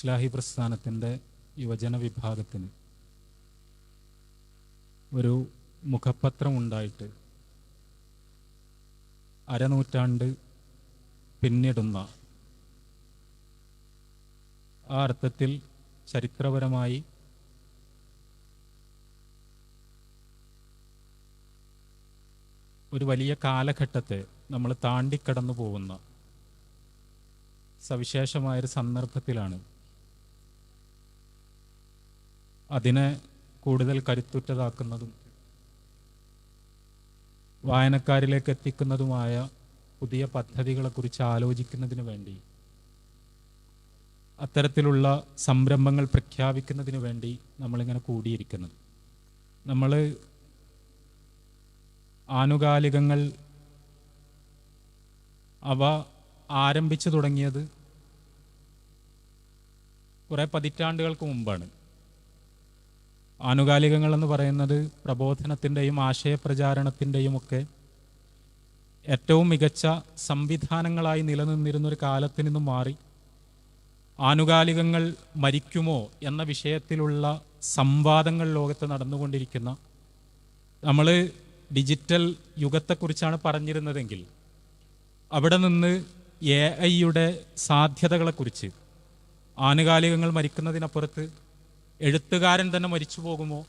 ഇസ്ലാഹി പ്രസ്ഥാനത്തിന്റെ യുവജന വിഭാഗത്തിന് ഒരു മുഖപത്രം ഉണ്ടായിട്ട് അരനൂറ്റാണ്ട് പിന്നിടുന്ന ആ അർത്ഥത്തിൽ ചരിത്രപരമായി ഒരു വലിയ കാലഘട്ടത്തെ നമ്മൾ താണ്ടിക്കടന്നു പോകുന്ന സവിശേഷമായൊരു സന്ദർഭത്തിലാണ് അതിനെ കൂടുതൽ കരുത്തുറ്റതാക്കുന്നതും വായനക്കാരിലേക്ക് എത്തിക്കുന്നതുമായ പുതിയ പദ്ധതികളെക്കുറിച്ച് ആലോചിക്കുന്നതിന് വേണ്ടി അത്തരത്തിലുള്ള സംരംഭങ്ങൾ പ്രഖ്യാപിക്കുന്നതിന് വേണ്ടി നമ്മളിങ്ങനെ കൂടിയിരിക്കുന്നത്. നമ്മൾ ആനുകാലികങ്ങൾ അവ ആരംഭിച്ചു തുടങ്ങിയത് കുറേ പതിറ്റാണ്ടുകൾക്ക് മുമ്പാണ്. ആനുകാലികങ്ങൾ എന്ന് പറയുന്നത് പ്രബോധനത്തിന്റെയും ആശയപ്രചാരണത്തിന്റെയും ഒക്കെ ഏറ്റവും മികച്ച സംവിധാനങ്ങളായി നിലനിന്നിരുന്നൊരു ഒരു കാലത്ത് നിന്നും മാറി. ആനുകാലികങ്ങൾ മരിക്കുമോ എന്ന വിഷയത്തിലുള്ള സംവാദങ്ങൾ ലോകത്ത് നടന്നുകൊണ്ടിരിക്കുന്ന നമ്മൾ ഡിജിറ്റൽ യുഗത്തെക്കുറിച്ചാണ് പറഞ്ഞിരുന്നതെങ്കിൽ അവിടെ നിന്ന് എ ഐയുടെ സാധ്യതകളെക്കുറിച്ച് ആനുകാലികങ്ങൾ മരിക്കുന്നതിനപ്പുറത്ത് എഴുത്തുകാരൻ തന്നെ മരിച്ചു പോകുമോ?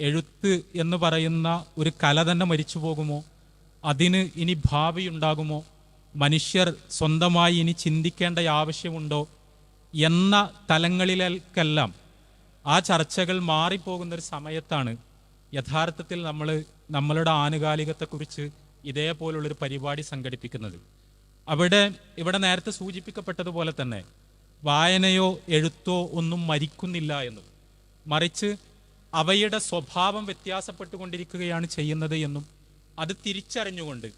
എഴുത്ത് എന്ന് പറയുന്ന ഒരു കല തന്നെ മരിച്ചു പോകുമോ? അതിന് ഇനി ഭാവി ഉണ്ടാകുമോ? മനുഷ്യർ സ്വന്തമായി ഇനി ചിന്തിക്കേണ്ട ആവശ്യമുണ്ടോ? എന്ന തലങ്ങളിലേക്കെല്ലാം ആ ചർച്ചകൾ മാറിപ്പോകുന്നൊരു സമയത്താണ് യഥാർത്ഥത്തിൽ നമ്മൾ നമ്മളുടെ ആനുകാലികത്തെക്കുറിച്ച് ഇതേപോലുള്ളൊരു പരിപാടി സംഘടിപ്പിക്കുന്നത്. അവിടെ ഇവിടെ നേരത്തെ സൂചിപ്പിക്കപ്പെട്ടതുപോലെ തന്നെ വായനയോ എഴുത്തോ ഒന്നും മരിക്കുന്നില്ല എന്നും മറിച്ച് അവയുടെ സ്വഭാവം വ്യത്യാസപ്പെട്ടുകൊണ്ടിരിക്കുകയാണ് ചെയ്യുന്നത് എന്നും അത് തിരിച്ചറിഞ്ഞുകൊണ്ട്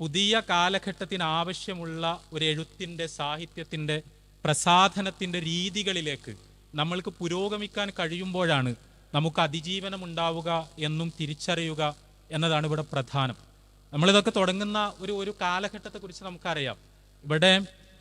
പുതിയ കാലഘട്ടത്തിന് ആവശ്യമുള്ള ഒരു എഴുത്തിന്റെ സാഹിത്യത്തിന്റെ പ്രസാധനത്തിന്റെ രീതികളിലേക്ക് നമ്മൾക്ക് പുരോഗമിക്കാൻ കഴിയുമ്പോഴാണ് നമുക്ക് അതിജീവനം ഉണ്ടാവുക എന്നും തിരിച്ചറിയുക എന്നതാണ് ഇവിടെ പ്രധാനം. നമ്മളിതൊക്കെ തുടങ്ങുന്ന ഒരു ഒരു കാലഘട്ടത്തെക്കുറിച്ച് നമുക്കറിയാം. ഇവിടെ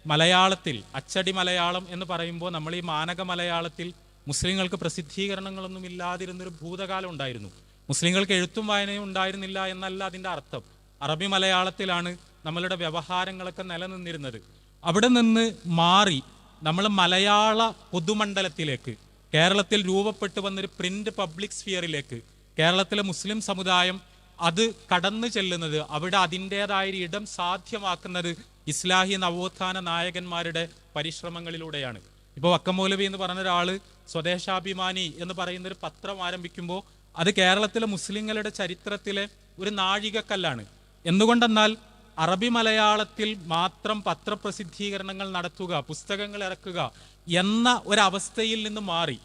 മലയാളത്തിൽ അച്ചടി മലയാളം എന്ന് പറയുമ്പോൾ നമ്മൾ ഈ മാനക മലയാളത്തിൽ മുസ്ലിങ്ങൾക്ക് പ്രസിദ്ധീകരണങ്ങളൊന്നും ഇല്ലാതിരുന്നൊരു ഭൂതകാലം ഉണ്ടായിരുന്നു. മുസ്ലിങ്ങൾക്ക് എഴുത്തും വായനയും ഉണ്ടായിരുന്നില്ല എന്നല്ല അതിന്റെ അർത്ഥം. അറബി മലയാളത്തിലാണ് നമ്മളുടെ വ്യവഹാരങ്ങളൊക്കെ നിലനിന്നിരുന്നത്. അവിടെ നിന്ന് മാറി നമ്മൾ മലയാള പൊതുമണ്ഡലത്തിലേക്ക് കേരളത്തിൽ രൂപപ്പെട്ടു വന്നൊരു പ്രിന്റ് പബ്ലിക് സ്ഫിയറിലേക്ക് കേരളത്തിലെ മുസ്ലിം സമുദായം അത് കടന്നു ചെല്ലുന്നത് അവിടെ അതിന്റേതായ ഇടം സാധ്യമാക്കുന്നത് ഇസ്ലാഹി നവോത്ഥാന നായകന്മാരുടെ പരിശ്രമങ്ങളിലൂടെയാണ്. ഇപ്പോൾ വക്കമൗലവി എന്ന് പറഞ്ഞ ഒരാൾ സ്വദേശാഭിമാനി എന്ന് പറയുന്ന ഒരു പത്രം ആരംഭിക്കുമ്പോൾ അത് കേരളത്തിലെ മുസ്ലിങ്ങളുടെ ചരിത്രത്തിലെ ഒരു നാഴികക്കല്ലാണ്. എന്തുകൊണ്ടെന്നാൽ അറബി മലയാളത്തിൽ മാത്രം പത്രപ്രസിദ്ധീകരണങ്ങൾ നടത്തുക പുസ്തകങ്ങൾ ഇറക്കുക എന്ന ഒരവസ്ഥയിൽ നിന്ന് മാറി.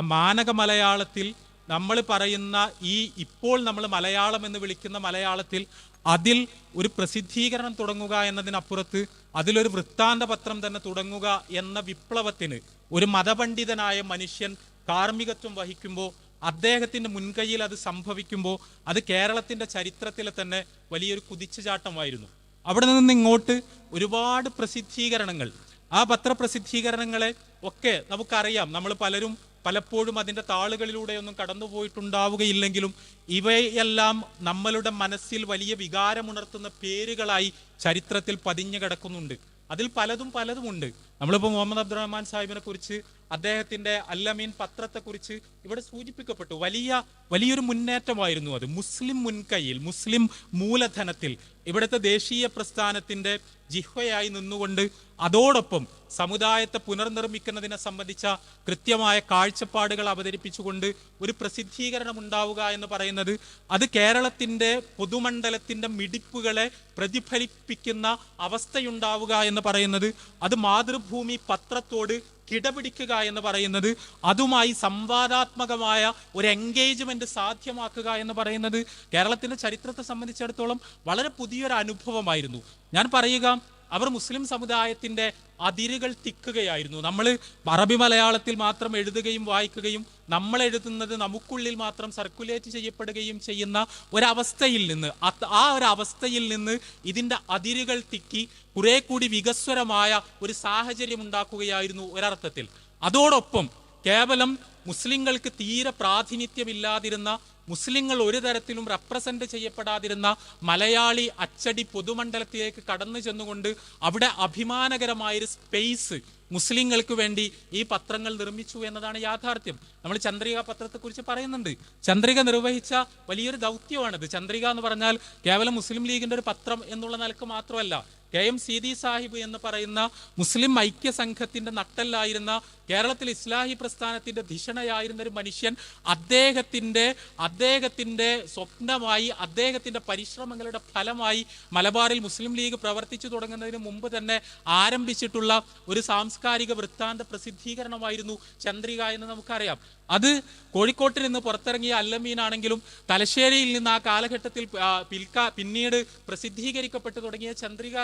മാനക മലയാളത്തിൽ നമ്മൾ പറയുന്ന ഈ ഇപ്പോൾ നമ്മൾ മലയാളം എന്ന് വിളിക്കുന്ന മലയാളത്തിൽ അതിൽ ഒരു പ്രസിദ്ധീകരണം തുടങ്ങുക എന്നതിനപ്പുറത്ത് അതിലൊരു വൃത്താന്ത പത്രം തന്നെ തുടങ്ങുക എന്ന വിപ്ലവത്തിന് ഒരു മതപണ്ഡിതനായ മനുഷ്യൻ കാർമ്മികത്വം വഹിക്കുമ്പോൾ അദ്ദേഹത്തിന്റെ മുൻകൈയിൽ അത് സംഭവിക്കുമ്പോൾ അത് കേരളത്തിന്റെ ചരിത്രത്തിലെ തന്നെ വലിയൊരു കുതിച്ചുചാട്ടമായിരുന്നു. അവിടെ നിന്ന് ഇങ്ങോട്ട് ഒരുപാട് പ്രസിദ്ധീകരണങ്ങൾ. ആ പത്രപ്രസിദ്ധീകരണങ്ങളെ ഒക്കെ നമുക്കറിയാം. നമ്മൾ പലരും പലപ്പോഴും അതിന്റെ താളുകളിലൂടെയൊന്നും കടന്നു പോയിട്ടുണ്ടാവുകയില്ലെങ്കിലും ഇവയെല്ലാം നമ്മളുടെ മനസ്സിൽ വലിയ വികാരമുണർത്തുന്ന പേരുകളായി ചരിത്രത്തിൽ പതിഞ്ഞു കിടക്കുന്നുണ്ട് അതിൽ പലതും പലതുമുണ്ട്. നമ്മളിപ്പോൾ മുഹമ്മദ് അബ്ദുറഹ്മാൻ സാഹിബിനെ കുറിച്ച് അദ്ദേഹത്തിന്റെ അല്ലമീൻ പത്രത്തെക്കുറിച്ച് ഇവിടെ സൂചിപ്പിക്കപ്പെട്ടു. വലിയ വലിയൊരു മുന്നേറ്റമായിരുന്നു അത്. മുസ്ലിം മുൻകൈയിൽ മുസ്ലിം മൂലധനത്തിൽ ഇവിടുത്തെ ദേശീയ പ്രസ്ഥാനത്തിന്റെ ജിഹ്വയായി നിന്നുകൊണ്ട് അതോടൊപ്പം സമുദായത്തെ പുനർനിർമ്മിക്കുന്നതിനെ സംബന്ധിച്ച കൃത്യമായ കാഴ്ചപ്പാടുകൾ അവതരിപ്പിച്ചുകൊണ്ട് ഒരു പ്രസിദ്ധീകരണം ഉണ്ടാവുക എന്ന് പറയുന്നത് അത് കേരളത്തിന്റെ പൊതുമണ്ഡലത്തിന്റെ മിടിപ്പുകളെ പ്രതിഫലിപ്പിക്കുന്ന അവസ്ഥയുണ്ടാവുക എന്ന് പറയുന്നത് അത് മാതൃഭൂമി പത്രത്തോട് കിടപിടിക്കുക എന്ന് പറയുന്നത് അതുമായി സംവാദാത്മകമായ ഒരു എൻഗേജ്മെന്റ് സാധ്യമാക്കുക എന്ന് പറയുന്നത് കേരളത്തിന്റെ ചരിത്രത്തെ സംബന്ധിച്ചിടത്തോളം വളരെ പുതിയൊരു അനുഭവമായിരുന്നു. ഞാൻ പറയുക അവർ മുസ്ലിം സമുദായത്തിന്റെ അതിരുകൾ തിക്കുകയായിരുന്നു. നമ്മൾ അറബി മലയാളത്തിൽ മാത്രം എഴുതുകയും വായിക്കുകയും നമ്മൾ എഴുതുന്നത് നമുക്കുള്ളിൽ മാത്രം സർക്കുലേറ്റ് ചെയ്യപ്പെടുകയും ചെയ്യുന്ന ഒരവസ്ഥയിൽ നിന്ന് ആ ഒരു അവസ്ഥയിൽ നിന്ന് ഇതിന്റെ അതിരുകൾ തിക്കി കുറെ കൂടി വികസ്വരമായ ഒരു സാഹചര്യം ഉണ്ടാക്കുകയായിരുന്നു ഒരർത്ഥത്തിൽ. അതോടൊപ്പം കേവലം മുസ്ലിങ്ങൾക്ക് തീരെ പ്രാതിനിധ്യമില്ലാതിരുന്ന മുസ്ലിങ്ങൾ ഒരു തരത്തിലും റെപ്രസെന്റ് ചെയ്യപ്പെടാതിരുന്ന മലയാളി അച്ചടി പൊതുമണ്ഡലത്തിലേക്ക് കടന്നു ചെന്നുകൊണ്ട് അവിടെ അഭിമാനകരമായൊരു സ്പേസ് മുസ്ലിങ്ങൾക്ക് വേണ്ടി ഈ പത്രങ്ങൾ നിർമ്മിച്ചു എന്നതാണ് യാഥാർത്ഥ്യം. നമ്മൾ ചന്ദ്രിക പത്രത്തെക്കുറിച്ച് പറയുന്നുണ്ട്. ചന്ദ്രിക നിർവഹിച്ച വലിയൊരു ദൗത്യമാണിത്. ചന്ദ്രിക എന്ന് പറഞ്ഞാൽ കേവലം മുസ്ലിം ലീഗിന്റെ ഒരു പത്രം എന്നുള്ള നിലയ്ക്ക് മാത്രമല്ല കെ എം സീതി സാഹിബ് എന്ന് പറയുന്ന മുസ്ലിം ഐക്യ സംഘത്തിന്റെ നട്ടല്ലായിരുന്ന കേരളത്തിൽ ഇസ്ലാഹി പ്രസ്ഥാനത്തിന്റെ ധിഷണയായിരുന്ന ഒരു മനുഷ്യൻ അദ്ദേഹത്തിന്റെ അദ്ദേഹത്തിന്റെ സ്വപ്നമായി അദ്ദേഹത്തിന്റെ പരിശ്രമങ്ങളുടെ ഫലമായി മലബാറിൽ മുസ്ലിം ലീഗ് പ്രവർത്തിച്ചു തുടങ്ങുന്നതിന് മുമ്പ് തന്നെ ആരംഭിച്ചിട്ടുള്ള ഒരു സാംസ്കാരിക വൃത്താന്ത പ്രസിദ്ധീകരണമായിരുന്നു ചന്ദ്രിക എന്ന് നമുക്കറിയാം. അത് കോഴിക്കോട്ടിൽ നിന്ന് പുറത്തിറങ്ങിയ അല്ലമീനാണെങ്കിലും തലശ്ശേരിയിൽ നിന്ന് ആ കാലഘട്ടത്തിൽ പിൽക്ക പിന്നീട് പ്രസിദ്ധീകരിക്കപ്പെട്ടു തുടങ്ങിയ ചന്ദ്രിക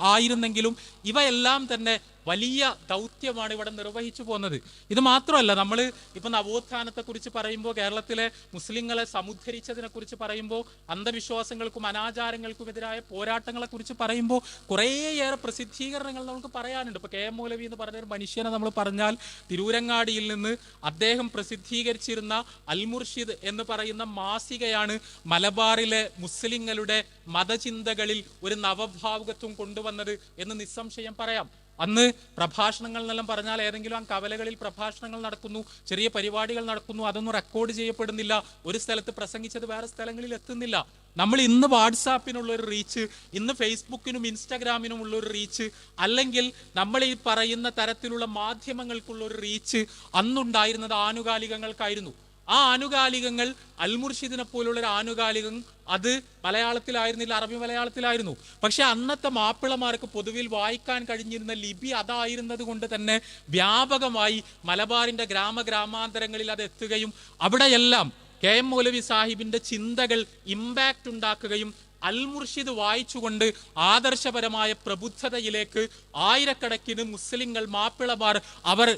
ആയിരുന്നെങ്കിലും ഇവയെല്ലാം തന്നെ വലിയ ദൗത്യമാണ് ഇവിടെ നിർവഹിച്ചു പോകുന്നത്. ഇത് മാത്രമല്ല നമ്മൾ ഇപ്പൊ നവോത്ഥാനത്തെ കുറിച്ച് പറയുമ്പോൾ കേരളത്തിലെ മുസ്ലിങ്ങളെ സമുദ്ധരിച്ചതിനെ കുറിച്ച് പറയുമ്പോൾ അന്ധവിശ്വാസങ്ങൾക്കും അനാചാരങ്ങൾക്കും എതിരായ പോരാട്ടങ്ങളെ കുറിച്ച് പറയുമ്പോൾ കുറേയേറെ പ്രസിദ്ധീകരണങ്ങൾ നമുക്ക് പറയാനുണ്ട്. ഇപ്പൊ കെ എം മൗലവി എന്ന് പറഞ്ഞ ഒരു മനുഷ്യനെ നമ്മൾ പറഞ്ഞാൽ തിരൂരങ്ങാടിയിൽ നിന്ന് അദ്ദേഹം പ്രസിദ്ധീകരിച്ചിരുന്ന അൽമുർഷിദ് എന്ന് പറയുന്ന മാസികയാണ് മലബാറിലെ മുസ്ലിങ്ങളുടെ മതചിന്തകളിൽ ഒരു നവഭാവുകത്വം കൊണ്ടുവന്നത് എന്ന് നിസ്സംശയം പറയാം. അന്ന് പ്രഭാഷണങ്ങൾ എന്നെല്ലാം പറഞ്ഞാൽ ഏതെങ്കിലും ആ കവലകളിൽ പ്രഭാഷണങ്ങൾ നടക്കുന്നു ചെറിയ പരിപാടികൾ നടക്കുന്നു അതൊന്നും റെക്കോർഡ് ചെയ്യപ്പെടുന്നില്ല. ഒരു സ്ഥലത്ത് പ്രസംഗിച്ചത് വേറെ സ്ഥലങ്ങളിൽ എത്തുന്നില്ല. നമ്മൾ ഇന്ന് വാട്സാപ്പിനുള്ള ഒരു റീച്ച് ഇന്ന് ഫേസ്ബുക്കിനും ഇൻസ്റ്റാഗ്രാമിനും ഉള്ള ഒരു റീച്ച് അല്ലെങ്കിൽ നമ്മൾ ഈ പറയുന്ന തരത്തിലുള്ള മാധ്യമങ്ങൾക്കുള്ള ഒരു റീച്ച് അന്നുണ്ടായിരുന്നത് ആനുകാലികങ്ങൾക്കായിരുന്നു. ആ ആനുകാലികങ്ങൾ അൽമുർഷിദിനെ പോലുള്ള ഒരു ആനുകാലികം അത് മലയാളത്തിലായിരുന്നില്ല അറബി മലയാളത്തിലായിരുന്നു. പക്ഷെ അന്നത്തെ മാപ്പിളമാർക്ക് പൊതുവിൽ വായിക്കാൻ കഴിഞ്ഞിരുന്ന ലിപി അതായിരുന്നത് കൊണ്ട് തന്നെ വ്യാപകമായി മലബാറിന്റെ ഗ്രാമഗ്രാമാന്തരങ്ങളിൽ അത് എത്തുകയും അവിടെയെല്ലാം കെ എം മൗലവി സാഹിബിന്റെ ചിന്തകൾ ഇമ്പാക്റ്റ് ഉണ്ടാക്കുകയും അൽ മുർഷിദ് വായിച്ചുകൊണ്ട് ആദർശപരമായ പ്രബുദ്ധതയിലേക്ക് ആയിരക്കണക്കിന് മുസ്ലിങ്ങൾ മാപ്പിളമാർ അവർ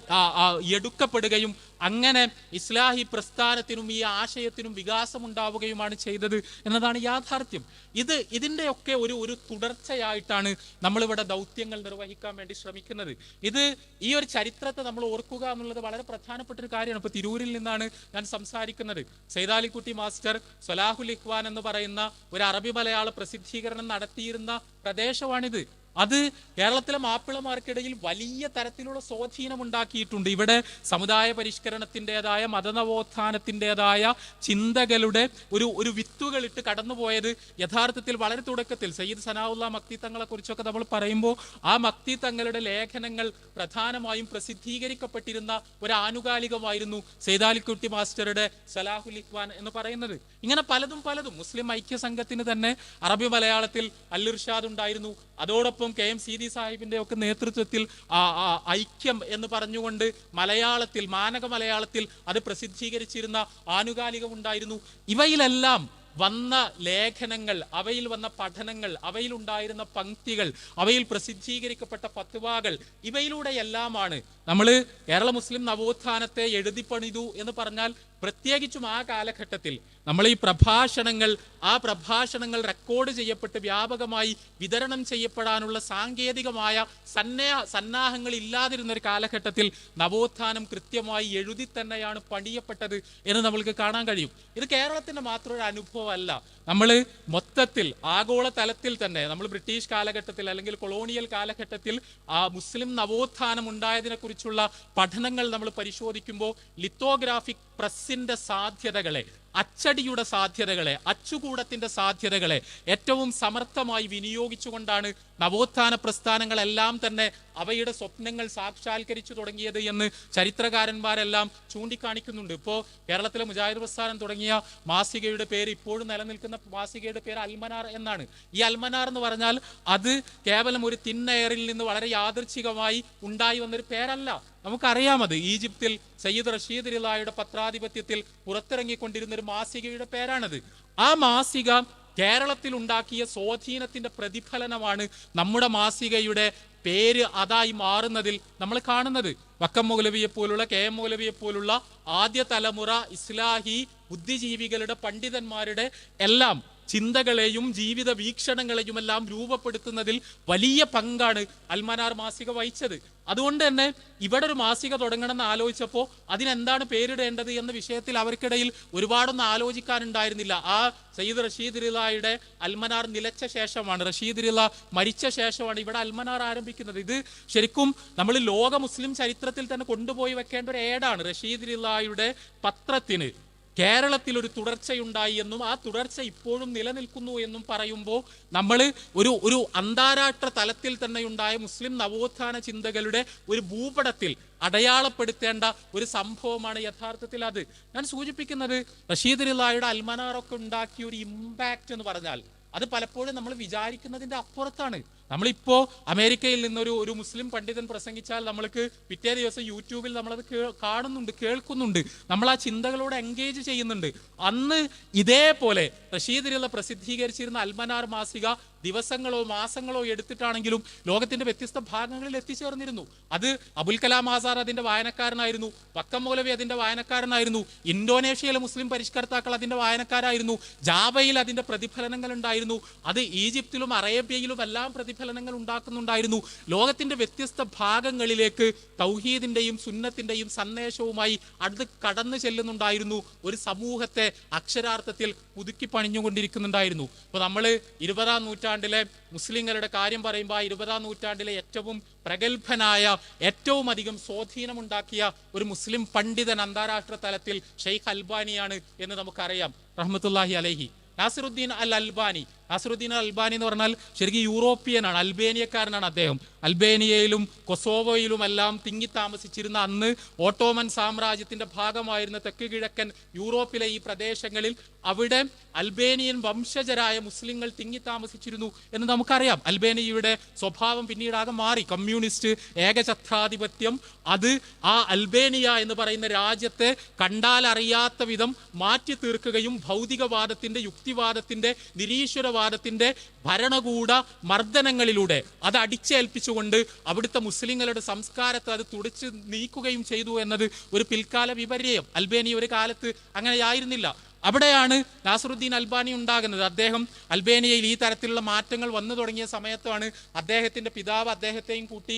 എടുക്കപ്പെടുകയും അങ്ങനെ ഇസ്ലാഹി പ്രസ്ഥാനത്തിനും ഈ ആശയത്തിനും വികാസമുണ്ടാവുകയുമാണ് ചെയ്തത് എന്നതാണ് യാഥാർത്ഥ്യം. ഇത് ഇതിന്റെയൊക്കെ ഒരു ഒരു തുടർച്ചയായിട്ടാണ് നമ്മളിവിടെ ദൗത്യങ്ങൾ നിർവഹിക്കാൻ വേണ്ടി ശ്രമിക്കുന്നത്. ഇത് ഈ ഒരു ചരിത്രത്തെ നമ്മൾ ഓർക്കുക എന്നുള്ളത് വളരെ പ്രധാനപ്പെട്ട ഒരു കാര്യമാണ്. ഇപ്പൊ തിരൂരിൽ നിന്നാണ് ഞാൻ സംസാരിക്കുന്നത്. സൈതാലിക്കുട്ടി മാസ്റ്റർ സലാഹുൽ ഇഖ്വാൻ എന്ന് പറയുന്ന ഒരു അറബി മലയാള പ്രസിദ്ധീകരണം നടത്തിയിരുന്ന പ്രദേശമാണിത്. അത് കേരളത്തിലെ മാപ്പിളമാർക്കിടയിൽ വലിയ തരത്തിലുള്ള സ്വാധീനം ഉണ്ടാക്കിയിട്ടുണ്ട് ഇവിടെ സമുദായ പരിഷ്കരണത്തിന്റെതായ മതനവോത്ഥാനത്തിന്റെതായ ചിന്തകളുടെ ഒരു ഒരു വിത്തുകളിട്ട് കടന്നുപോയത് യഥാർത്ഥത്തിൽ വളരെ തുടക്കത്തിൽ സയ്യിദ് സനാവുല്ല മക്തി തങ്ങളെ കുറിച്ചൊക്കെ നമ്മൾ പറയുമ്പോൾ ആ മക്തി തങ്ങളുടെ ലേഖനങ്ങൾ പ്രധാനമായും പ്രസിദ്ധീകരിക്കപ്പെട്ടിരുന്ന ഒരു ആനുകാലികമായിരുന്നു സൈതാലിക്കുട്ടി മാസ്റ്ററുടെ സലാഹുൽ ഇഖ്വാൻ എന്ന് പറയുന്നത്. ഇങ്ങനെ പലതും പലതും. മുസ്ലിം ഐക്യ സംഘത്തിന് തന്നെ അറബി മലയാളത്തിൽ അല്ലിർഷാദ് ഉണ്ടായിരുന്നു. അതോടൊപ്പം കെ എം സി സീതി സാഹിബിന്റെ ഒക്കെ നേതൃത്വത്തിൽ ഐക്യം എന്ന് പറഞ്ഞുകൊണ്ട് മലയാളത്തിൽ മാനക മലയാളത്തിൽ അത് പ്രസിദ്ധീകരിച്ചിരുന്ന ആനുകാലികമുണ്ടായിരുന്നു ഇവയിലെല്ലാം വന്ന ലേഖനങ്ങൾ അവയിൽ വന്ന പഠനങ്ങൾ അവയിൽ ഉണ്ടായിരുന്ന പങ്ക്തികൾ അവയിൽ പ്രസിദ്ധീകരിക്കപ്പെട്ട പത്തുവാകൾ ഇവയിലൂടെയെല്ലാമാണ് നമ്മൾ കേരള മുസ്ലിം നവോത്ഥാനത്തെ എഴുതിപ്പണിതു എന്ന് പറഞ്ഞാൽ പ്രത്യേകിച്ചും ആ കാലഘട്ടത്തിൽ നമ്മൾ ഈ പ്രഭാഷണങ്ങൾ ആ പ്രഭാഷണങ്ങൾ റെക്കോർഡ് ചെയ്യപ്പെട്ട് വ്യാപകമായി വിതരണം ചെയ്യപ്പെടാനുള്ള സാങ്കേതികമായ സന്നേ സന്നാഹങ്ങൾ ഇല്ലാതിരുന്ന ഒരു കാലഘട്ടത്തിൽ നവോത്ഥാനം കൃത്യമായി എഴുതി തന്നെയാണ് പണിയപ്പെട്ടത് എന്ന് നമ്മൾക്ക് കാണാൻ കഴിയും. ഇത് കേരളത്തിന്റെ മാത്രം ഒരു അനുഭവമല്ല. നമ്മൾ മൊത്തത്തിൽ ആഗോള തലത്തിൽ തന്നെ നമ്മൾ ബ്രിട്ടീഷ് കാലഘട്ടത്തിൽ അല്ലെങ്കിൽ കൊളോണിയൽ കാലഘട്ടത്തിൽ ആ മുസ്ലിം നവോത്ഥാനം ഉണ്ടായതിനെ കുറിച്ചുള്ള പഠനങ്ങൾ നമ്മൾ പരിശോധിക്കുമ്പോൾ ലിത്തോഗ്രാഫിക് പ്രസിന്റെ സാധ്യതകളെ അച്ചടിയുടെ സാധ്യതകളെ അച്ചുകൂടത്തിന്റെ സാധ്യതകളെ ഏറ്റവും സമർത്ഥമായി വിനിയോഗിച്ചുകൊണ്ടാണ് നവോത്ഥാന പ്രസ്ഥാനങ്ങളെല്ലാം തന്നെ അവയുടെ സ്വപ്നങ്ങൾ സാക്ഷാത്കരിച്ചു തുടങ്ങിയത് എന്ന് ചരിത്രകാരന്മാരെല്ലാം ചൂണ്ടിക്കാണിക്കുന്നുണ്ട്. ഇപ്പോൾ കേരളത്തിലെ മുജാഹിദ് പ്രസ്ഥാനം തുടങ്ങിയ മാസികയുടെ പേര് ഇപ്പോഴും നിലനിൽക്കുന്ന മാസികയുടെ പേര് അൽമനാർ എന്നാണ്. ഈ അൽമനാർ എന്ന് പറഞ്ഞാൽ അത് കേവലം ഒരു തിന്നയറിൽ നിന്ന് വളരെ യാദൃച്ഛികമായി ഉണ്ടായി വന്നൊരു പേരല്ല. നമുക്കറിയാം അത്. ഈജിപ്തിൽ സയ്യിദ് റഷീദ് റിലായുടെ പത്രാധിപത്യത്തിൽ പുറത്തിറങ്ങിക്കൊണ്ടിരുന്ന ഒരു മാസികയുടെ പേരാണത്. ആ മാസിക കേരളത്തിൽ ഉണ്ടാക്കിയ സ്വാധീനത്തിന്റെ പ്രതിഫലനമാണ് നമ്മുടെ മാസികയുടെ പേര് അതായി മാറുന്നതിൽ നമ്മൾ കാണുന്നത്. വക്കം മൗലവിയെ പോലുള്ള കെ എം മൗലവിയെ പോലുള്ള ആദ്യ തലമുറ ഇസ്ലാഹി ബുദ്ധിജീവികളുടെ പണ്ഡിതന്മാരുടെ എല്ലാം ചിന്തകളെയും ജീവിത വീക്ഷണങ്ങളെയും എല്ലാം രൂപപ്പെടുത്തുന്നതിൽ വലിയ പങ്കാണ് അൽമനാർ മാസിക വഹിച്ചത്. അതുകൊണ്ട് തന്നെ ഇവിടെ ഒരു മാസിക തുടങ്ങണമെന്ന് ആലോചിച്ചപ്പോൾ അതിനെന്താണ് പേരിടേണ്ടത് എന്ന വിഷയത്തിൽ അവർക്കിടയിൽ ഒരുപാടൊന്നും ആലോചിക്കാനുണ്ടായിരുന്നില്ല. ആ സയ്യിദ് റഷീദ് റിലായുടെ അൽമനാർ നിലച്ച ശേഷമാണ് റഷീദ് റില മരിച്ച ശേഷമാണ് ഇവിടെ അൽമനാർ ആരംഭിക്കുന്നത്. ഇത് ശരിക്കും നമ്മൾ ലോക മുസ്ലിം ചരിത്രത്തിൽ തന്നെ കൊണ്ടുപോയി വെക്കേണ്ട ഒരു ഏടാണ് റഷീദ് റിലായുടെ പത്രത്തിന്. കേരളത്തിൽ ഒരു തുടർച്ചയുണ്ടായി എന്നും ആ തുടർച്ച ഇപ്പോഴും നിലനിൽക്കുന്നു എന്നും പറയുമ്പോൾ നമ്മൾ ഒരു ഒരു അന്താരാഷ്ട്ര തലത്തിൽ തന്നെ ഉണ്ടായ മുസ്ലിം നവോത്ഥാന ചിന്തകളുടെ ഒരു ഭൂപടത്തിൽ അടയാളപ്പെടുത്തേണ്ട ഒരു സംഭവമാണ് യഥാർത്ഥത്തിൽ അത്. ഞാൻ സൂചിപ്പിക്കുന്നത് റഷീദ് റിലായുടെ അൽമനാറൊക്കെ ഉണ്ടാക്കിയ ഒരു ഇമ്പാക്റ്റ് എന്ന് പറഞ്ഞാൽ അത് പലപ്പോഴും നമ്മൾ വിചാരിക്കുന്നതിന്റെ അപ്പുറത്താണ്. നമ്മളിപ്പോ അമേരിക്കയിൽ നിന്നൊരു ഒരു മുസ്ലിം പണ്ഡിതൻ പ്രസംഗിച്ചാൽ നമ്മൾക്ക് പിറ്റേ ദിവസം യൂട്യൂബിൽ നമ്മളത് കാണുന്നുണ്ട് കേൾക്കുന്നുണ്ട്. നമ്മൾ ആ ചിന്തകളോട് എൻഗേജ് ചെയ്യുന്നുണ്ട്. അന്ന് ഇതേപോലെ റഷീദിലുള്ള പ്രസിദ്ധീകരിച്ചിരുന്ന അൽമനാർ മാസിക ദിവസങ്ങളോ മാസങ്ങളോ എടുത്തിട്ടാണെങ്കിലും ലോകത്തിന്റെ വ്യത്യസ്ത ഭാഗങ്ങളിൽ എത്തിച്ചേർന്നിരുന്നു. അത് അബുൽ കലാം ആസാർ അതിന്റെ വായനക്കാരനായിരുന്നു വക്കം മൗലവി അതിന്റെ വായനക്കാരനായിരുന്നു ഇന്തോനേഷ്യയിലെ മുസ്ലിം പരിഷ്കർത്താക്കൾ അതിന്റെ വായനക്കാരായിരുന്നു ജാവയിൽ അതിന്റെ പ്രതിഫലനങ്ങൾ ഉണ്ടായിരുന്നു. അത് ഈജിപ്തിലും അറേബ്യയിലും എല്ലാം പ്രതിഫലനങ്ങൾ ഉണ്ടാക്കുന്നുണ്ടായിരുന്നു. ലോകത്തിന്റെ വ്യത്യസ്ത ഭാഗങ്ങളിലേക്ക് തൗഹീദിന്റെയും സുന്നത്തിന്റെയും സന്ദേശവുമായി അടുത്ത് കടന്നു ചെല്ലുന്നുണ്ടായിരുന്നു. ഒരു സമൂഹത്തെ അക്ഷരാർത്ഥത്തിൽ പുതുക്കി പണിഞ്ഞുകൊണ്ടിരിക്കുന്നുണ്ടായിരുന്നു. അപ്പോൾ നമ്മൾ ഇരുപതാം നൂറ്റാണ്ടിലെ മുസ്ലിങ്ങളുടെ കാര്യം പറയുമ്പോൾ ആ ഇരുപതാം നൂറ്റാണ്ടിലെ ഏറ്റവും പ്രഗത്ഭനായ ഏറ്റവും അധികം സ്വാധീനമുണ്ടാക്കിയ ഒരു മുസ്ലിം പണ്ഡിതൻ അന്താരാഷ്ട്ര തലത്തിൽ ഷെയ്ഖ് അൽബാനിയാണ് എന്ന് നമുക്കറിയാം. റഹ്മത്തുല്ലാഹി അലഹി. Nasiruddin al Albani Nasiruddin al Albani എന്ന് പറഞ്ഞാൽ ശരിക്കും യൂറോപ്യനാണ് അൽബേനിയക്കാരനാണ് അദ്ദേഹം. അൽബേനിയയിലും കൊസോവോയിലും എല്ലാം തിങ്ങി താമസിച്ചിരുന്ന അന്ന് ഓട്ടോമൻ സാമ്രാജ്യത്തിന്റെ ഭാഗമായിരുന്ന തെക്ക് കിഴക്കൻ യൂറോപ്പിലെ ഈ പ്രദേശങ്ങളിൽ അവിടെ അൽബേനിയൻ വംശജരായ മുസ്ലിങ്ങൾ തിങ്ങി താമസിച്ചിരുന്നു എന്ന് നമുക്കറിയാം. അൽബേനിയയുടെ സ്വഭാവം പിന്നീടാകെ മാറി. കമ്മ്യൂണിസ്റ്റ് ഏകഛത്രാധിപത്യം അത് ആ അൽബേനിയ എന്ന് പറയുന്ന രാജ്യത്തെ കണ്ടാലറിയാത്ത വിധം മാറ്റി തീർക്കുകയും ഭൗതികവാദത്തിന്റെ യുക്തിവാദത്തിന്റെ നിരീശ്വരവാദത്തിന്റെ ഭരണകൂട മർദ്ദനങ്ങളിലൂടെ അത് അടിച്ചേൽപ്പിച്ചുകൊണ്ട് അവിടുത്തെ മുസ്ലിങ്ങളുടെ സംസ്കാരത്തെ അത് തുടച്ചു നീക്കുകയും ചെയ്തു എന്നത് ഒരു പിൽക്കാല വിപര്യം അൽബേനിയ ഒരു കാലത്ത് അങ്ങനെയായിരുന്നില്ല അവിടെയാണ് നാസറുദ്ദീൻ അൽബാനി ഉണ്ടാകുന്നത്. അദ്ദേഹം അൽബേനിയയിൽ ഈ തരത്തിലുള്ള മാറ്റങ്ങൾ വന്നു തുടങ്ങിയ സമയത്താണ് അദ്ദേഹത്തിന്റെ പിതാവ് അദ്ദേഹത്തെയും കൂട്ടി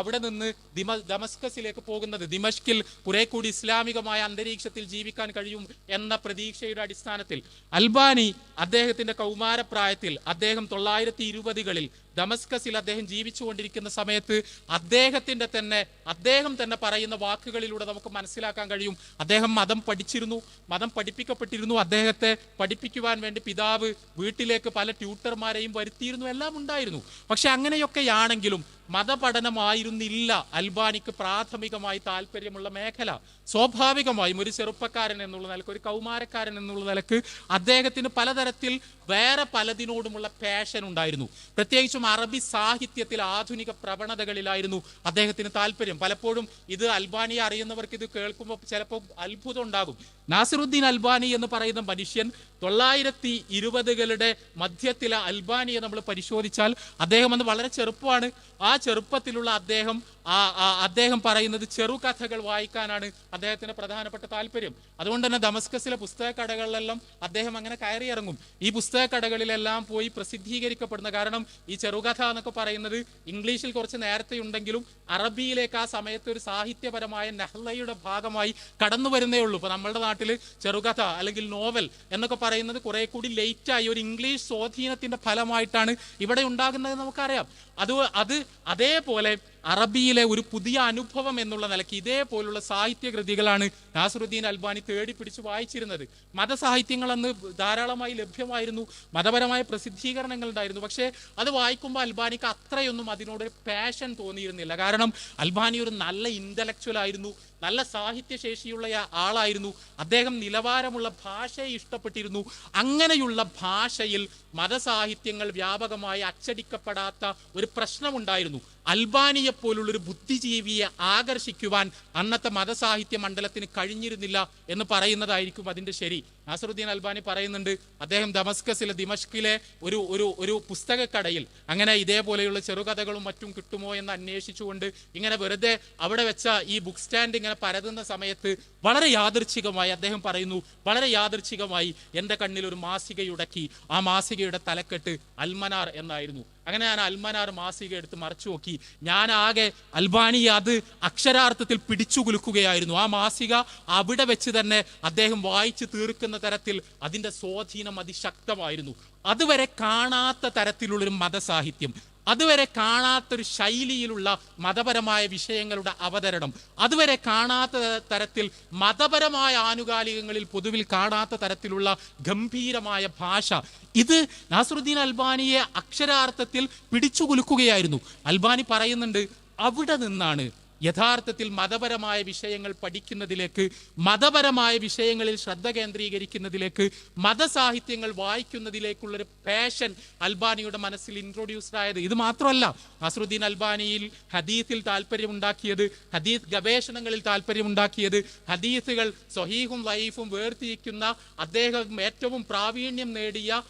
അവിടെ നിന്ന് ദിമ ദമസ്കസിലേക്ക് പോകുന്നത്. ദിമഷ്കിൽ കുറെ കൂടി ഇസ്ലാമികമായ അന്തരീക്ഷത്തിൽ ജീവിക്കാൻ കഴിയും എന്ന പ്രതീക്ഷയുടെ അടിസ്ഥാനത്തിൽ അൽബാനി അദ്ദേഹത്തിന്റെ കൗമാരപ്രായത്തിൽ അദ്ദേഹം തൊള്ളായിരത്തി ഇരുപതുകളിൽ ദമസ്കസിൽ അദ്ദേഹം ജീവിച്ചുകൊണ്ടിരിക്കുന്ന സമയത്ത് അദ്ദേഹത്തിന്റെ തന്നെ അദ്ദേഹം തന്നെ പറയുന്ന വാക്കുകളിലൂടെ നമുക്ക് മനസ്സിലാക്കാൻ കഴിയും. അദ്ദേഹം മതം പഠിച്ചിരുന്നു മതം പഠിപ്പിക്കപ്പെട്ടിരുന്നു. അദ്ദേഹത്തെ പഠിപ്പിക്കുവാൻ വേണ്ടി പിതാവ് വീട്ടിലേക്ക് പല ട്യൂട്ടർമാരെയും വരുത്തിയിരുന്നു. എല്ലാം ഉണ്ടായിരുന്നു. പക്ഷെ അങ്ങനെയൊക്കെയാണെങ്കിലും മതപഠനമായിരുന്നില്ല. അൽബാനിക്ക് പ്രാഥമികമായി താല്പര്യമുള്ള മേഖല. സ്വാഭാവികമായും ഒരു ചെറുപ്പക്കാരൻ എന്നുള്ള നിലയ്ക്ക് ഒരു കൗമാരക്കാരൻ എന്നുള്ള നിലയ്ക്ക് അദ്ദേഹത്തിന് പലതരത്തിൽ വേറെ പലതിനോടുമുള്ള പാഷൻ ഉണ്ടായിരുന്നു. പ്രത്യേകിച്ചും അറബി സാഹിത്യത്തിൽ ആധുനിക പ്രവണതകളിലായിരുന്നു അദ്ദേഹത്തിന് താല്പര്യം. പലപ്പോഴും ഇത് അൽബാനിയെ അറിയുന്നവർക്ക് ഇത് കേൾക്കുമ്പോൾ ചിലപ്പോൾ അത്ഭുതം ഉണ്ടാകും. നാസിറുദ്ദീൻ അൽബാനി എന്ന് പറയുന്ന മനുഷ്യൻ തൊള്ളായിരത്തി ഇരുപതുകളുടെ മധ്യത്തിലെ അൽബാനിയെ നമ്മൾ പരിശോധിച്ചാൽ അദ്ദേഹം അന്ന് വളരെ ചെറുപ്പമാണ്. ആ ചെറുപ്പത്തിലുള്ള അദ്ദേഹം ആ അദ്ദേഹം പറയുന്നത് ചെറുകഥകൾ വായിക്കാനാണ് അദ്ദേഹത്തിന് പ്രധാനപ്പെട്ട താല്പര്യം. അതുകൊണ്ട് തന്നെ ദമസ്കസിലെ പുസ്തക കടകളിലെല്ലാം അദ്ദേഹം അങ്ങനെ കയറിയിറങ്ങും. ഈ പുസ്തക കടകളിലെല്ലാം പോയി പ്രസിദ്ധീകരിക്കപ്പെടുന്ന കാരണം ഈ ചെറുകഥ എന്നൊക്കെ പറയുന്നത് ഇംഗ്ലീഷിൽ കുറച്ച് നേരത്തെ ഉണ്ടെങ്കിലും അറബിയിലേക്ക് ആ സമയത്ത് ഒരു സാഹിത്യപരമായ നെഹ്ലയുടെ ഭാഗമായി കടന്നു വരുന്നേ ഉള്ളൂ. ഇപ്പൊ നമ്മുടെ നാട്ടിൽ ചെറുകഥ അല്ലെങ്കിൽ നോവൽ എന്നൊക്കെ പറയുന്നത് കുറെ കൂടി ലേറ്റായി ഒരു ഇംഗ്ലീഷ് സ്വാധീനത്തിന്റെ ഫലമായിട്ടാണ് ഇവിടെ ഉണ്ടാകുന്നത് നമുക്കറിയാം. അത് അത് അതേപോലെ അറബിയിലെ ഒരു പുതിയ അനുഭവം എന്നുള്ള നിലയ്ക്ക് ഇതേപോലുള്ള സാഹിത്യ കൃതികളാണ് നാസറുദ്ദീൻ അൽബാനി തേടി പിടിച്ച് വായിച്ചിരുന്നത്. മതസാഹിത്യങ്ങൾ അന്ന് ധാരാളമായി ലഭ്യമായിരുന്നു. മതപരമായ പ്രസിദ്ധീകരണങ്ങൾ ഉണ്ടായിരുന്നു. പക്ഷേ അത് വായിക്കുമ്പോൾ അൽബാനിക്ക് അത്രയൊന്നും അതിനോട് പാഷൻ തോന്നിയിരുന്നില്ല. കാരണം അൽബാനി ഒരു നല്ല ഇന്റലക്ച്വൽ ആയിരുന്നു. നല്ല സാഹിത്യശേഷിയുള്ള ആളായിരുന്നു. അദ്ദേഹം നിലവാരമുള്ള ഭാഷയെ ഇഷ്ടപ്പെട്ടിരുന്നു. അങ്ങനെയുള്ള ഭാഷയിൽ മതസാഹിത്യങ്ങൾ വ്യാപകമായി അച്ചടിക്കപ്പെടാത്ത ഒരു പ്രശ്നമുണ്ടായിരുന്നു. അൽബാനിയെ പോലുള്ള ഒരു ബുദ്ധിജീവിയെ ആകർഷിക്കുവാൻ അന്നത്തെ മതസാഹിത്യ മണ്ഡലത്തിന് കഴിഞ്ഞിരുന്നില്ല എന്ന് പറയുന്നതായിരിക്കും അതിന്റെ ശരി. നാസറുദ്ദീൻ അൽബാനി പറയുന്നുണ്ട് അദ്ദേഹം ദമസ്കസിലെ ദിമഷ്കിലെ ഒരു ഒരു ഒരു പുസ്തകക്കടയിൽ അങ്ങനെ ഇതേപോലെയുള്ള ചെറുകഥകളും മറ്റും കിട്ടുമോ എന്ന് അന്വേഷിച്ചുകൊണ്ട് ഇങ്ങനെ വെറുതെ അവിടെ വെച്ച ഈ ബുക്ക് സ്റ്റാൻഡ് ഇങ്ങനെ പരതുന്ന സമയത്ത് വളരെ യാദൃച്ഛികമായി അദ്ദേഹം പറയുന്നു വളരെ യാദൃച്ഛികമായി എന്റെ കണ്ണിൽ ഒരു മാസികയുടക്കി ആ മാസികയുടെ തലക്കെട്ട് അൽമനാർ എന്നായിരുന്നു. അങ്ങനെ ഞാൻ അൽമനാർ മാസിക എടുത്ത് മറച്ചു നോക്കി. ഞാൻ ആകെ അൽബാനി അത് അക്ഷരാർത്ഥത്തിൽ പിടിച്ചു കുലുക്കുകയായിരുന്നു ആ മാസിക അവിടെ വെച്ച് തന്നെ അദ്ദേഹം വായിച്ചു തീർക്കുന്ന തരത്തിൽ അതിന്റെ സ്വാധീനം അതിശക്തമായിരുന്നു. അതുവരെ കാണാത്ത തരത്തിലുള്ളൊരു മതസാഹിത്യം. അതുവരെ കാണാത്തൊരു ശൈലിയിലുള്ള മതപരമായ വിഷയങ്ങളുടെ അവതരണം. അതുവരെ കാണാത്ത തരത്തിൽ മതപരമായ ആനുകാലികങ്ങളിൽ പൊതുവിൽ കാണാത്ത തരത്തിലുള്ള ഗംഭീരമായ ഭാഷ. ഇത് നാസറുദ്ദീൻ അൽബാനിയെ അക്ഷരാർത്ഥത്തിൽ പിടിച്ചു കുലുക്കുകയായിരുന്നു അൽബാനി പറയുന്നുണ്ട് അവിടെ നിന്നാണ് യഥാർത്ഥത്തിൽ മതപരമായ വിഷയങ്ങൾ പഠിക്കുന്നതിലേക്ക് മതപരമായ വിഷയങ്ങളിൽ ശ്രദ്ധ കേന്ദ്രീകരിക്കുന്നതിലേക്ക് മതസാഹിത്യങ്ങൾ വായിക്കുന്നതിലേക്കുള്ളൊരു പാഷൻ അൽബാനിയുടെ മനസ്സിൽ ഇൻട്രൊഡ്യൂസ്ഡ് ആയത് ഇത് മാത്രമല്ല. നസറുദ്ദീൻ അൽബാനിയിൽ ഹദീസിൽ താല്പര്യമുണ്ടാക്കിയത് ഹദീസ് ഗവേഷണങ്ങളിൽ താല്പര്യമുണ്ടാക്കിയത് ഹദീസുകൾ സ്വഹീഹും വൈഫും വേർതിരിക്കുന്ന അദ്ദേഹം ഏറ്റവും പ്രാവീണ്യം നേടിയ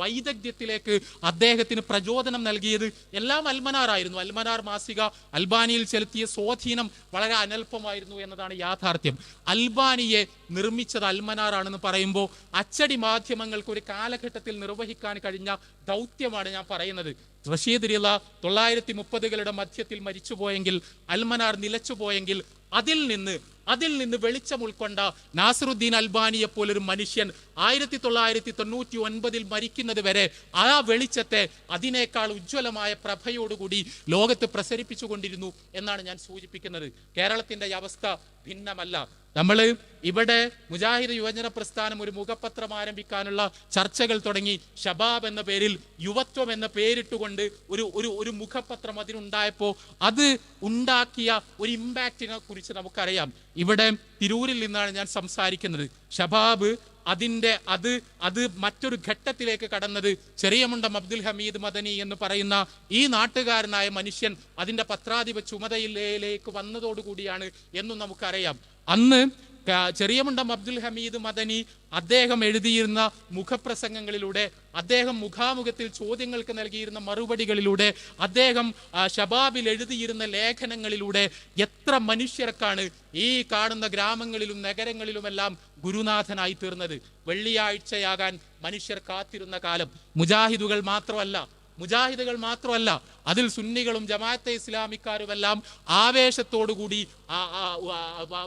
വൈദഗ്ധ്യത്തിലേക്ക് അദ്ദേഹത്തിന് പ്രചോദനം നൽകിയത് എല്ലാം അൽമനാറായിരുന്നു. അൽമനാർ മാസിക അൽബാനിയിൽ ചെലുത്തിയ സ്വാധീനം വളരെ അനൽപമായിരുന്നു എന്നതാണ് യാഥാർത്ഥ്യം. അൽബാനിയെ നിർമ്മിച്ചത് അൽമനാറാണെന്ന് പറയുമ്പോൾ അച്ചടി മാധ്യമങ്ങൾക്ക് ഒരു കാലഘട്ടത്തിൽ നിർവഹിക്കാൻ കഴിഞ്ഞ ദൗത്യമാണ് ഞാൻ പറയുന്നത്. റഷീദ് റിള തൊള്ളായിരത്തി മുപ്പതുകളുടെ മധ്യത്തിൽ മരിച്ചുപോയെങ്കിൽ അൽമനാർ നിലച്ചുപോയെങ്കിൽ അതിൽ നിന്ന് അതിൽ നിന്ന് വെളിച്ചം ഉൾക്കൊണ്ട നാസറുദ്ദീൻ അൽബാനിയെ പോലൊരു മനുഷ്യൻ ആയിരത്തി തൊള്ളായിരത്തി തൊണ്ണൂറ്റി ഒൻപതിൽ മരിക്കുന്നത് വരെ ആ വെളിച്ചത്തെ അതിനേക്കാൾ ഉജ്ജ്വലമായ പ്രഭയോടുകൂടി ലോകത്ത് പ്രസരിപ്പിച്ചുകൊണ്ടിരുന്നു എന്നാണ് ഞാൻ സൂചിപ്പിക്കുന്നത്. കേരളത്തിന്റെ അവസ്ഥ ഭിന്നമല്ല. നമ്മൾ ഇവിടെ മുജാഹിദ് യുവജന പ്രസ്ഥാനം ഒരു മുഖപത്രം ആരംഭിക്കാനുള്ള ചർച്ചകൾ തുടങ്ങി. ഷബാബ് എന്ന പേരിൽ യുവത്വം എന്ന പേരിട്ടുകൊണ്ട് ഒരു ഒരു ഒരു മുഖപത്രം അതിനുണ്ടായപ്പോൾ അത് ഉണ്ടാക്കിയ ഒരു ഇമ്പാക്റ്റിനെ കുറിച്ച് നമുക്കറിയാം. ഇവിടെ തിരൂരിൽ നിന്നാണ് ഞാൻ സംസാരിക്കുന്നത്. ഷബാബ് അതിന്റെ അത് അത് മറ്റൊരു ഘട്ടത്തിലേക്ക് കടന്നത് ചെറിയമുണ്ടം അബ്ദുൽ ഹമീദ് മദനി എന്ന് പറയുന്ന ഈ നാട്ടുകാരനായ മനുഷ്യൻ അതിന്റെ പത്രാധിപ ചുമതലയിലേക്ക് വന്നതോടുകൂടിയാണ് എന്നും നമുക്കറിയാം. അന്ന് ചെറിയമുണ്ടം അബ്ദുൽ ഹമീദ് മദനി അദ്ദേഹം എഴുതിയിരുന്ന മുഖപ്രസംഗങ്ങളിലൂടെ അദ്ദേഹം മുഖാമുഖത്തിൽ ചോദ്യങ്ങൾക്ക് നൽകിയിരുന്ന മറുപടികളിലൂടെ അദ്ദേഹം ഷബാബിൽ എഴുതിയിരുന്ന ലേഖനങ്ങളിലൂടെ എത്ര മനുഷ്യർക്കാണ് ഈ കാണുന്ന ഗ്രാമങ്ങളിലും നഗരങ്ങളിലുമെല്ലാം ഗുരുനാഥനായി തീർന്നത് വെള്ളിയാഴ്ചയാകാൻ മനുഷ്യർ കാത്തിരുന്ന കാലം. മുജാഹിദുകൾ മാത്രമല്ല മുജാഹിദുകൾ മാത്രമല്ല അതിൽ സുന്നികളും ജമാഅത്തെ ഇസ്ലാമിക്കാരുമെല്ലാം ആവേശത്തോടുകൂടി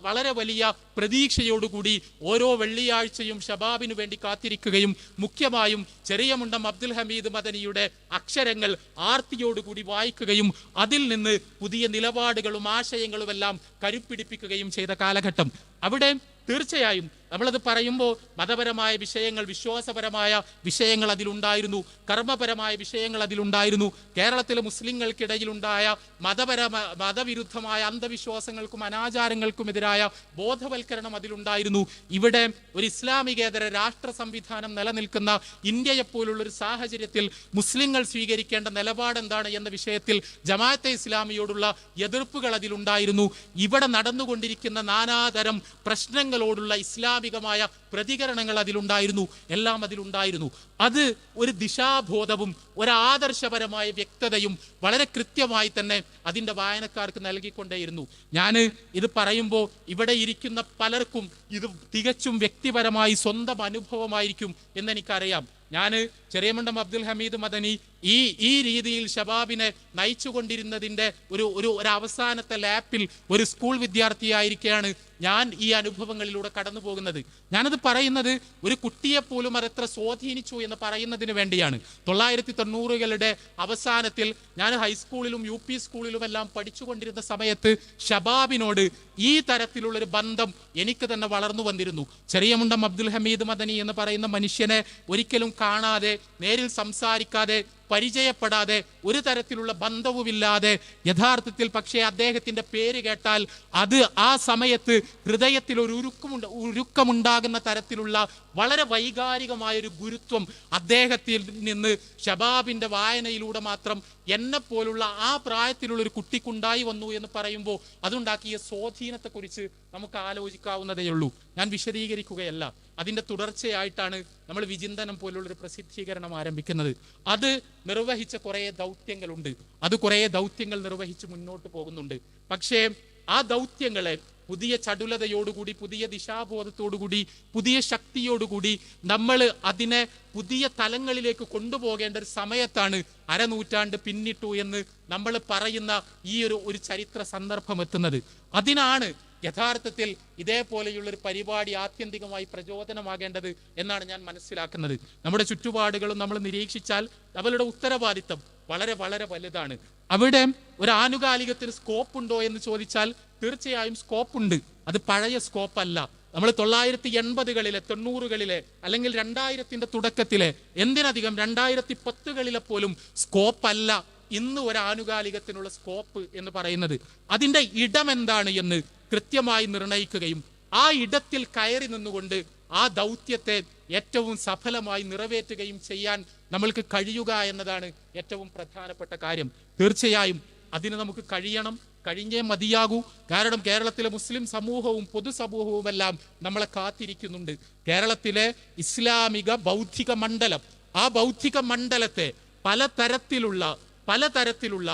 വളരെ വലിയ പ്രതീക്ഷയോടുകൂടി ഓരോ വെള്ളിയാഴ്ചയും ഷബാബിനു വേണ്ടി കാത്തിരിക്കുകയും മുഖ്യമായും ചെറിയ മുണ്ടം അബ്ദുൽ ഹമീദ് മദനിയുടെ അക്ഷരങ്ങൾ ആർത്തിയോടുകൂടി വായിക്കുകയും അതിൽ നിന്ന് പുതിയ നിലപാടുകളും ആശയങ്ങളുമെല്ലാം കരുപ്പിടിപ്പിക്കുകയും ചെയ്ത കാലഘട്ടം. അവിടെ തീർച്ചയായും നമ്മളത് പറയുമ്പോൾ മതപരമായ വിഷയങ്ങൾ വിശ്വാസപരമായ വിഷയങ്ങൾ അതിലുണ്ടായിരുന്നു കർമ്മപരമായ വിഷയങ്ങൾ അതിലുണ്ടായിരുന്നു. കേരളത്തിലെ മുസ്ലിങ്ങൾക്കിടയിലുണ്ടായ മതപര മതവിരുദ്ധമായ അന്ധവിശ്വാസങ്ങൾക്കും അനാചാരങ്ങൾക്കുമെതിരായ ബോധവൽക്കരണം അതിലുണ്ടായിരുന്നു. ഇവിടെ ഒരു ഇസ്ലാമികേതര രാഷ്ട്ര സംവിധാനം നിലനിൽക്കുന്ന ഇന്ത്യയെപ്പോലുള്ള ഒരു സാഹചര്യത്തിൽ മുസ്ലിങ്ങൾ സ്വീകരിക്കേണ്ട നിലപാട് എന്താണ് എന്ന വിഷയത്തിൽ ജമാഅത്തെ ഇസ്ലാമിയോടുള്ള എതിർപ്പുകൾ അതിലുണ്ടായിരുന്നു. ഇവിടെ നടന്നുകൊണ്ടിരിക്കുന്ന നാനാതരം പ്രശ്നങ്ങളോടുള്ള ഇസ്ലാമികമായ പ്രതികരണങ്ങൾ അതിലുണ്ടായിരുന്നു. എല്ലാം അതിലുണ്ടായിരുന്നു. അത് ഒരു ദിശാബോധവും ഒരു ആദർശപരമായ വ്യക്തതയും വളരെ കൃത്യമായി തന്നെ അതിന്റെ വായനക്കാർക്ക് നൽകിക്കൊണ്ടേയിരുന്നു. ഞാൻ ഇത് പറയുമ്പോൾ ഇവിടെ ഇരിക്കുന്ന പലർക്കും ഇത് തികച്ചും വ്യക്തിപരമായി സ്വന്തം അനുഭവമായിരിക്കും എന്നെനിക്കറിയാം. ഞാൻ ചെറിയമണ്ടം അബ്ദുൽ ഹമീദ് മദനി ഈ ഈ രീതിയിൽ ഷബാബിനെ നയിച്ചുകൊണ്ടിരുന്നതിന്റെ ഒരു ഒരു ഒരു അവസാനത്തെ ലാപ്പിൽ ഒരു സ്കൂൾ വിദ്യാർത്ഥിയായിരിക്കെയാണ് ഞാൻ ഈ അനുഭവങ്ങളിലൂടെ കടന്നു പോകുന്നത് ഞാനത് പറയുന്നത് ഒരു കുട്ടിയെ പോലും അതെത്ര സ്വാധീനിച്ചു എന്ന് പറയുന്നതിന് വേണ്ടിയാണ്. തൊള്ളായിരത്തി തൊണ്ണൂറുകളുടെ അവസാനത്തിൽ ഞാൻ ഹൈസ്കൂളിലും യു പി സ്കൂളിലുമെല്ലാം പഠിച്ചുകൊണ്ടിരുന്ന സമയത്ത് ഷബാബിനോട് ഈ തരത്തിലുള്ളൊരു ബന്ധം എനിക്ക് തന്നെ വളർന്നു വന്നിരുന്നു. ചെറിയമുണ്ടം അബ്ദുൽ ഹമീദ് മദനി എന്ന് പറയുന്ന മനുഷ്യനെ ഒരിക്കലും കാണാതെ നേരിൽ സംസാരിക്കാതെ പരിചയപ്പെടാതെ ഒരു തരത്തിലുള്ള ബന്ധവുമില്ലാതെ യഥാർത്ഥത്തിൽ പക്ഷേ അദ്ദേഹത്തിന്റെ പേര് കേട്ടാൽ അത് ആ സമയത്ത് ഹൃദയത്തിൽ ഒരു ഉരുക്കമുണ്ട് ഉരുക്കമുണ്ടാകുന്ന തരത്തിലുള്ള വളരെ വൈകാരികമായ ഒരു ഗുരുത്വം അദ്ദേഹത്തിൽ നിന്ന് ഷബാബിന്റെ വായനയിലൂടെ മാത്രം എന്നെ പോലുള്ള ആ പ്രായത്തിലുള്ള ഒരു കുട്ടിക്കുണ്ടായി വന്നു എന്ന് പറയുമ്പോൾ അതുണ്ടാക്കിയ സ്വാധീനത്തെക്കുറിച്ച് നമുക്ക് ആലോചിക്കാവുന്നതേ ഉള്ളൂ. ഞാൻ വിശദീകരിക്കുകയല്ല. അതിന്റെ തുടർച്ചയായിട്ടാണ് നമ്മൾ വിചിന്തനം പോലുള്ളൊരു പ്രസിദ്ധീകരണം ആരംഭിക്കുന്നത്. അത് നിർവഹിച്ച കുറേ ദൗത്യങ്ങളുണ്ട്. അത് കുറേ ദൗത്യങ്ങൾ നിർവഹിച്ച് മുന്നോട്ട് പോകുന്നുണ്ട്. പക്ഷേ ആ ദൗത്യങ്ങളെ പുതിയ ചടുലതയോടുകൂടി പുതിയ ദിശാബോധത്തോടുകൂടി പുതിയ ശക്തിയോടുകൂടി നമ്മൾ അതിനെ പുതിയ തലങ്ങളിലേക്ക് കൊണ്ടുപോകേണ്ട ഒരു സമയത്താണ് അരനൂറ്റാണ്ട് പിന്നിട്ടു എന്ന് നമ്മൾ പറയുന്ന ഈ ഒരു ഒരു ചരിത്ര സന്ദർഭം എത്തുന്നത്. അതിനാണ് യഥാർത്ഥത്തിൽ ഇതേപോലെയുള്ളൊരു പരിപാടി ആത്യന്തികമായി പ്രചോദനമാകേണ്ടത് എന്നാണ് ഞാൻ മനസ്സിലാക്കുന്നത്. നമ്മുടെ ചുറ്റുപാടുകളും നമ്മൾ നിരീക്ഷിച്ചാൽ അവരുടെ ഉത്തരവാദിത്തം വളരെ വളരെ വലുതാണ്. അവിടെ ഒരു ആനുകാലികത്തിന് സ്കോപ്പ് ഉണ്ടോ എന്ന് ചോദിച്ചാൽ തീർച്ചയായും സ്കോപ്പ് ഉണ്ട് അത് പഴയ സ്കോപ്പ് അല്ല നമ്മൾ തൊള്ളായിരത്തി എൺപതുകളിലെ തൊണ്ണൂറുകളിലെ അല്ലെങ്കിൽ രണ്ടായിരത്തിന്റെ തുടക്കത്തിലെ എന്തിനധികം രണ്ടായിരത്തി പത്തുകളിലെ പോലും സ്കോപ്പ് അല്ല ഇന്ന് ഒരു ആനുകാലികത്തിനുള്ള സ്കോപ്പ് എന്ന് പറയുന്നത് അതിന്റെ ഇടം എന്താണ് എന്ന് കൃത്യമായി നിർണയിക്കുകയും ആ ഇടത്തിൽ കയറി നിന്നുകൊണ്ട് ആ ദൗത്യത്തെ ഏറ്റവും സഫലമായി നിറവേറ്റുകയും ചെയ്യാൻ നമ്മൾക്ക് കഴിയുക എന്നതാണ് ഏറ്റവും പ്രധാനപ്പെട്ട കാര്യം. തീർച്ചയായും അതിന് നമുക്ക് കഴിയണം കഴിഞ്ഞേ മതിയാകൂ. കാരണം കേരളത്തിലെ മുസ്ലിം സമൂഹവും പൊതുസമൂഹവും എല്ലാം നമ്മളെ കാത്തിരിക്കുന്നുണ്ട്. കേരളത്തിലെ ഇസ്ലാമിക ബൗദ്ധിക മണ്ഡലം ആ ബൗദ്ധിക മണ്ഡലത്തെ പല പലതരത്തിലുള്ള പലതരത്തിലുള്ള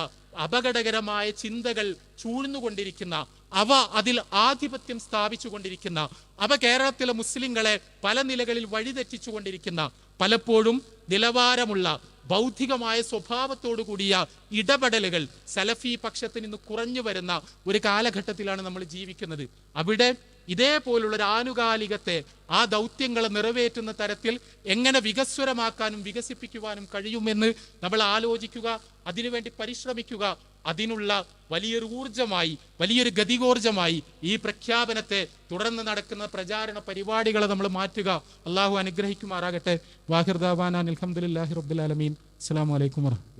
അപകടകരമായ ചിന്തകൾ ചൂഴ്ന്നുകൊണ്ടിരിക്കുന്ന അവ അതിൽ ആധിപത്യം സ്ഥാപിച്ചുകൊണ്ടിരിക്കുന്ന അവ കേരളത്തിലെ മുസ്ലിങ്ങളെ പല നിലകളിൽ വഴിതെറ്റിച്ചുകൊണ്ടിരിക്കുന്ന പലപ്പോഴും നിലവാരമുള്ള ബൗദ്ധികമായ സ്വഭാവത്തോടു കൂടിയ ഇടപെടലുകൾ സലഫി പക്ഷത്തിൽ നിന്ന് കുറഞ്ഞു വരുന്ന ഒരു കാലഘട്ടത്തിലാണ് നമ്മൾ ജീവിക്കുന്നത്. അവിടെ ഇതേപോലുള്ള ഒരു ആനുകാലികത്തെ ആ ദൗത്യങ്ങളെ നിറവേറ്റുന്ന തരത്തിൽ എങ്ങനെ വികസ്വരമാക്കാനും വികസിപ്പിക്കുവാനും കഴിയുമെന്ന് നമ്മൾ ആലോചിക്കുക അതിനുവേണ്ടി പരിശ്രമിക്കുക. അതിനുള്ള വലിയൊരു ഊർജമായി വലിയൊരു ഗതികോർജമായി ഈ പ്രഖ്യാപനത്തെ തുടർന്ന് നടക്കുന്ന പ്രചാരണ പരിപാടികളെ നമ്മൾ മാറ്റുക. അള്ളാഹു അനുഗ്രഹിക്കുമാറാകട്ടെ. വാഹിർദാബാൻ അലഹമുല്ലാഹി റബ്ബുലാലമീൻ അസ്സാം വലൈക്കും വർഹമത്തുള്ള